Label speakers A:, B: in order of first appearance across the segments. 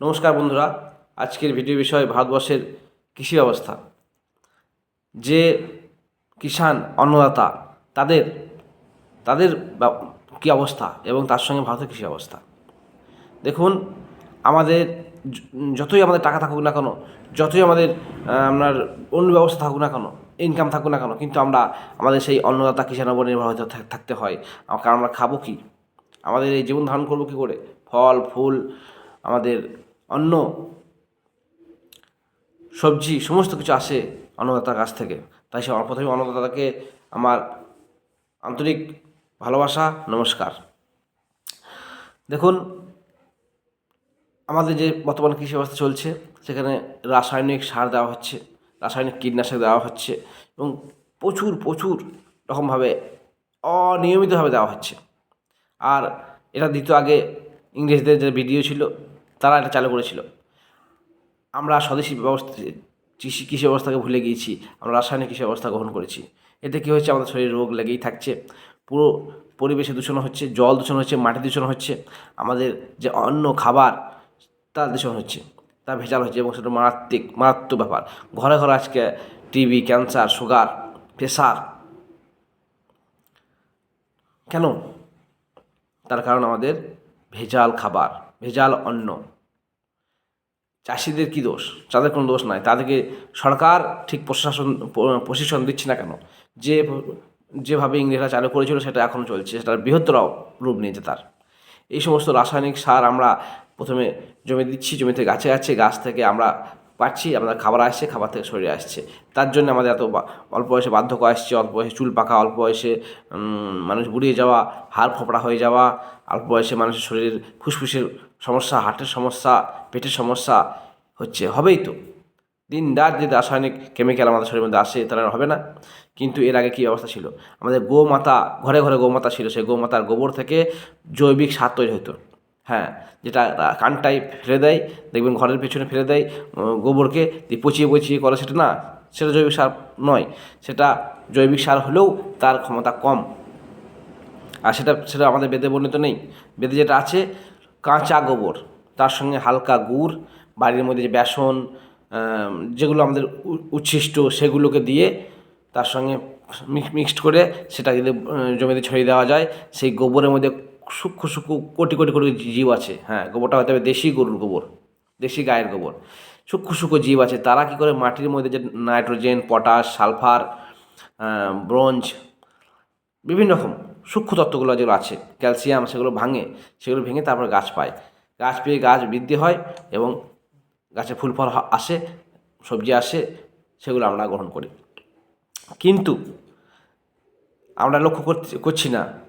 A: নমস্কার বন্ধুরা, আজকের ভিডিও বিষয় ভারতবর্ষের কৃষি ব্যবস্থা। যে কিষাণ অন্নদাতা, তাদের তাদের কী অবস্থা এবং তার সঙ্গে ভারতের কৃষি অবস্থা দেখুন, আমাদের যতই আমাদের টাকা থাকুক না কেন, যতই আমাদের আপনার অন্য ব্যবস্থা থাকুক না কেন ইনকাম থাকুক না কেন, কিন্তু আমরা, আমাদের সেই অন্নদাতা কিষাণের উপর নির্ভর হতে থাকতে হয়। কারণ আমরা খাব কি? আমাদের এই জীবন ধারণ করব কী করে? ফল, ফুল, আমাদের অন্ন, সবজি, সমস্ত কিছু আসে অন্নদাতার কাছ থেকে। তাই সে প্রথমে অন্নদাতাকে আমার আন্তরিক ভালোবাসা, নমস্কার। দেখুন, আমাদের যে বর্তমান কৃষি ব্যবস্থা চলছে, সেখানে রাসায়নিক সার দেওয়া হচ্ছে, রাসায়নিক কীটনাশক দেওয়া হচ্ছে এবং প্রচুর প্রচুর রকমভাবে অনিয়মিতভাবে দেওয়া হচ্ছে। আর এটা দ্বিতীয় আগে ইংরেজদের যে ভিডিও ছিল তারা এটা চালু করেছিল। আমরা স্বদেশি ব্যবস্থা কৃষি কৃষি ব্যবস্থাকে ভুলে গিয়েছি। আমরা রাসায়নিক কৃষি ব্যবস্থা গ্রহণ করেছি। এতে কী হচ্ছে আমাদের শরীরে রোগ লেগেই থাকছে। পুরো পরিবেশে দূষণ হচ্ছে, জল দূষণ হচ্ছে, মাটি দূষণ হচ্ছে। আমাদের যে অন্য খাবার তার দূষণ হচ্ছে। তা ভেজাল হচ্ছে এবং সেটা মারাত্মক মারাত্মক ব্যাপার। ঘরে ঘরে আজকে টিবি ক্যান্সার সুগার প্রেশার কেন? তার কারণ আমাদের ভেজাল খাবার, ভেজাল অন্ন। চাষিদের কি দোষ? তাদের কোনো দোষ নাই। তাদেরকে সরকার ঠিক প্রশাসন, প্রশিক্ষণ দিচ্ছে না কেন? যে, যেভাবে ইংরেজরা চালু করেছিল সেটা এখন চলছে। সেটার বৃহত্তর রূপ নিয়েছে তার। এই সমস্ত রাসায়নিক সার আমরা প্রথমে জমি দিচ্ছি, জমিতে গাছে গাছে গাছ থেকে আমরা পাচ্ছি, আমাদের খাবার আসছে, খাবার থেকে শরীরে আসছে। তার জন্য আমাদের এত অল্প বয়সে বার্ধক্য আসছে, অল্প বয়সে চুল পাকা, অল্প বয়সে মানুষ বুড়িয়ে যাওয়া, হাড় ফোপড়া হয়ে যাওয়া, অল্প বয়সে মানুষের শরীরের ফুসফুসের সমস্যা, হার্টের সমস্যা পেটের সমস্যা হচ্ছে, হবেই তো। দিন রাত যে রাসায়নিক কেমিক্যাল আমাদের শরীরের মধ্যে আসে তারা হবে না। কিন্তু এর আগে কী অবস্থা ছিল? আমাদের গোমাতা, ঘরে ঘরে গোমাতা ছিল, সেই গোমাতার গোবর থেকে জৈবিক সার তৈরি হতো। হ্যাঁ যেটা কানটাই ফেলে দেয়, দেখবেন ঘরের পেছনে ফেলে দেয় গোবরকে দিয়ে পচিয়ে পচিয়ে করে। সেটা না, সেটা জৈবিক সার নয়, সেটা জৈবিক সার হলেও তার ক্ষমতা কম। আর সেটা সেটা আমাদের বেদে বর্ণিত নেই। বেদে যেটা আছে, কাঁচা গোবর। তার সঙ্গে হালকা গুড়, বাড়ির মধ্যে যে বেসন যেগুলো আমাদের উচ্ছিষ্ট সেগুলোকে দিয়ে তার সঙ্গে মিক্সড করে সেটা যদি জমিতে ছড়িয়ে দেওয়া যায়, সেই গোবরের মধ্যে সূক্ষ্ম সূক্ষ্ম কোটি কোটি কোটি জীব আছে। হ্যাঁ গোবরটা হতে হবে দেশি গরুর গোবর, দেশি গায়ের গোবর। সূক্ষ্ম সূক্ষ্ম জীব আছে। তারা কি করে মাটির মধ্যে যে নাইট্রোজেন, পটাশ, সালফার ব্রোঞ্জ, বিভিন্ন রকম সূক্ষ্ম তত্ত্বগুলো যেগুলো আছে, ক্যালসিয়াম সেগুলো ভাঙে, সেগুলো ভেঙে তারপর গাছ পায়। গাছ পেয়ে গাছ বৃদ্ধি হয় এবং গাছে ফুল ফল আসে, সবজি আসে, সেগুলো আমরা গ্রহণ করি। কিন্তু আমরা লক্ষ্য করছি না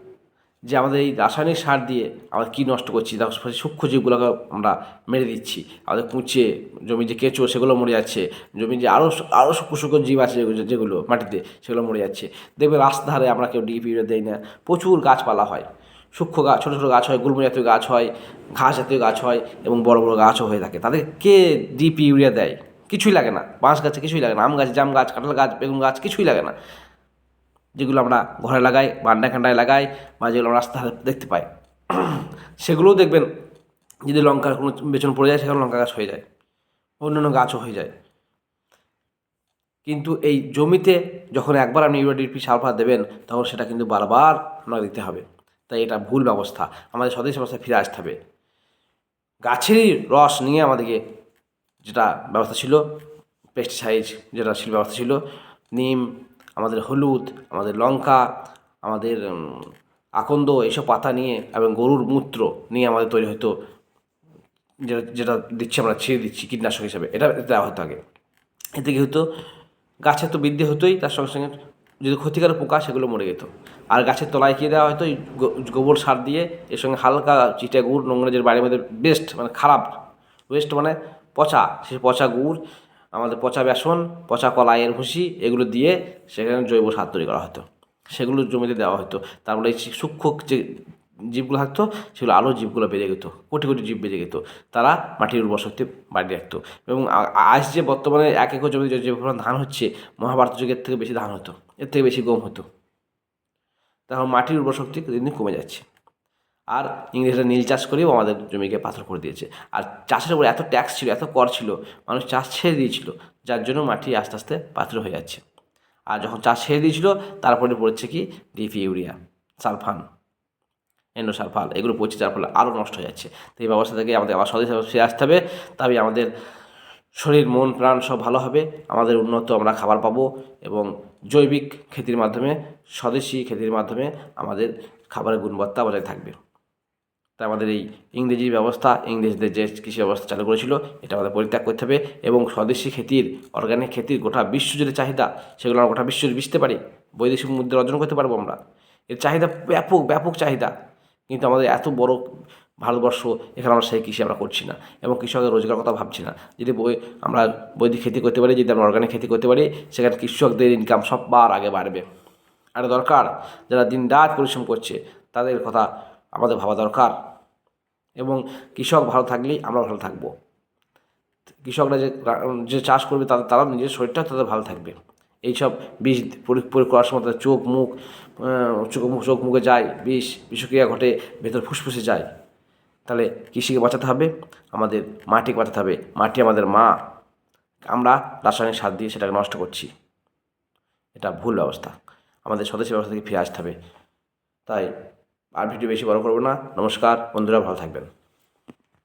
A: যে আমাদের এই রাসায়নিক সার দিয়ে আমরা কী নষ্ট করছি। তার সূক্ষ্ম জীবগুলোকে আমরা মেরে দিচ্ছি। আমাদের কুঁচে, জমি যে কেঁচো, সেগুলো মরে যাচ্ছে। জমি যে আরও আরও সূক্ষ্ম সূক্ষ্ম জীব আছে যেগুলো- মাটিতে, সেগুলো মরে যাচ্ছে। দেখবে রাস্তার ধারে আমরা কেউ ডিপি দেই না। প্রচুর গাছপালা হয়। সূক্ষ্ম গাছ ছোটো ছোটো গাছ হয় গুল্ম জাতীয় গাছ হয়, ঘাস জাতীয় গাছ হয় এবং বড় বড় গাছও হয়ে থাকে। তাদের কে ডিপি ইউরিয়া দেয়? কিছুই লাগে না। বাঁশ গাছে কিছুই লাগে না। আম গাছ জাম গাছ, কাঁঠাল গাছ, বেগুন গাছ কিছুই লাগে না। যেগুলো আমরা ঘরে লাগাই বান্ডা খান্ডায় লাগাই বা যেগুলো আমরা রাস্তায় দেখতে পাই। সেগুলোও দেখবেন যদি লঙ্কার কোনো বেচন পড়ে যায় সেখানে লঙ্কা গাছ হয়ে যায়। অন্যান্য গাছও হয়ে যায়। কিন্তু এই জমিতে যখন একবার আপনি ইউরিয়া, ডিপি, সালফার দেবেন, তখন সেটা কিন্তু বারবার আপনাকে দিতে হবে। তাই এটা ভুল ব্যবস্থা। আমাদের স্বদেশ ব্যবস্থা ফিরে আসতে হবে। গাছেরই রস নিয়ে আমাদেরকে যেটা ব্যবস্থা ছিল পেস্টিসাইড যেটা ছিল ব্যবস্থা ছিল, নিম, আমাদের হলুদ, আমাদের লঙ্কা, আমাদের আকন্দ এইসব পাতা নিয়ে এবং গরুর মূত্র নিয়ে আমাদের তৈরি হতো। যেটা যেটা দিচ্ছি আমরা, ছেড়ে দিচ্ছি কীটনাশক হিসাবে। এটা দেওয়া হতো আগে। এতে কী হতো? গাছের তো বৃদ্ধি হতোই, তার সঙ্গে সঙ্গে যদি ক্ষতিকারক পোকা, সেগুলো মরে যেত। আর গাছের তলায় কী দেওয়া হয়তো গোবর সার দিয়ে এর সঙ্গে হালকা চিটা গুড় নোংরা যে বাড়ির মধ্যে বেস্ট মানে খারাপ ওয়েস্ট মানে পচা। সে পচা গুড়, আমাদের পচা বেসন, পচা কলাইয়ের ভুসি, এগুলো দিয়ে সেখানে জৈব সার তৈরি করা হতো। সেগুলো জমিতে দেওয়া হতো। তারপরে এই সূক্ষ্ম যে জীবগুলো থাকতো, সেগুলো আলো জীবগুলো বেড়ে যেত কোটি কোটি জীব বেড়ে যেত তারা মাটির উর্বর শক্তি বাড়িয়ে রাখতো। এবং আজ যে বর্তমানে এক একর জমিতে যে- পরিমাণ ধান হচ্ছে, মহাভারত যুগের থেকে বেশি ধান হতো, এর থেকে বেশি গম হতো। তখন মাটির উর্বর শক্তি দিন দিন কমে যাচ্ছে। আর ইংরেজরা নীল চাষ করেও আমাদের জমিকে পাথর করে দিয়েছে। আর চাষের উপর এত ট্যাক্স ছিল, এত কর ছিল, মানুষ চাষ ছেড়ে দিয়েছিল, যার জন্য মাটি আস্তে আস্তে পাথর হয়ে যাচ্ছে। আর যখন চাষ ছেড়ে দিয়েছিল তারপরে পড়ছে কি ডিপি ইউরিয়া সালফান। এন্ডোসালফাল, এগুলো পচে যার ফলে আরও নষ্ট হয়ে যাচ্ছে। তো এই ব্যবস্থা থেকে আমাদের আবার স্বদেশ ফিরে আসতে হবে। তবে আমাদের শরীর, মন, প্রাণ সব ভালো হবে। আমাদের উন্নত আমরা খাবার পাবো এবং জৈবিক খেতির মাধ্যমে, স্বদেশি খেতির মাধ্যমে আমাদের খাবারের গুণবত্তা বজায় থাকবে। তাই আমাদের এই ইংরেজি ব্যবস্থা, ইংরেজদের যে কৃষি ব্যবস্থা চালু করেছিল, এটা আমাদের পরিত্যাগ করতে হবে এবং স্বদেশি খেতির অর্গানিক খেতির গোটা বিশ্ব জুড়ে চাহিদা, সেগুলো আমরা গোটা বিশ্ব বিচতে পারি। বৈদেশিক মুদ্রা অর্জন করতে পারব আমরা। এর চাহিদা ব্যাপক ব্যাপক চাহিদা। কিন্তু আমাদের এত বড় ভারতবর্ষ, এখানে আমরা সেই কৃষি আমরা করছি না এবং কৃষকের রোজগার কথা ভাবছি না। যদি বই, আমরা বৈদিক খেতি করতে পারি, যদি আমরা অর্গানিক খেতি করতে পারি, সেখানে কৃষকদের ইনকাম সববার আগে বাড়বে। আর দরকার, যারা দিন রাত পরিশ্রম করছে, তাদের কথা আমাদের ভাবা দরকার। এবং কৃষক ভালো থাকলেই আমরা ভালো থাকব। কৃষকরা যে যে চাষ করবে, তাদের তারা নিজের শরীরটা তাদের ভালো থাকবে। এইসব বিষ প্রয়োগ করার সময় তাদের চোখ, মুখ চোখ মুখ, চোখ মুখে যায়, বিষ, বিষক্রিয়া ঘটে, ভেতর ফুসফুসে যায়। তাহলে কৃষিকে বাঁচাতে হবে, আমাদের মাটিকে বাঁচাতে হবে। মাটি আমাদের মা। আমরা রাসায়নিক সার দিয়ে সেটাকে নষ্ট করছি। এটা ভুল ব্যবস্থা। আমাদের স্বদেশী ব্যবস্থা থেকে ফিরে আসতে হবে। তাই আর ভিডিও বেশি বড় করব না। নমস্কার, বন্ধুরা, ভালো থাকবেন।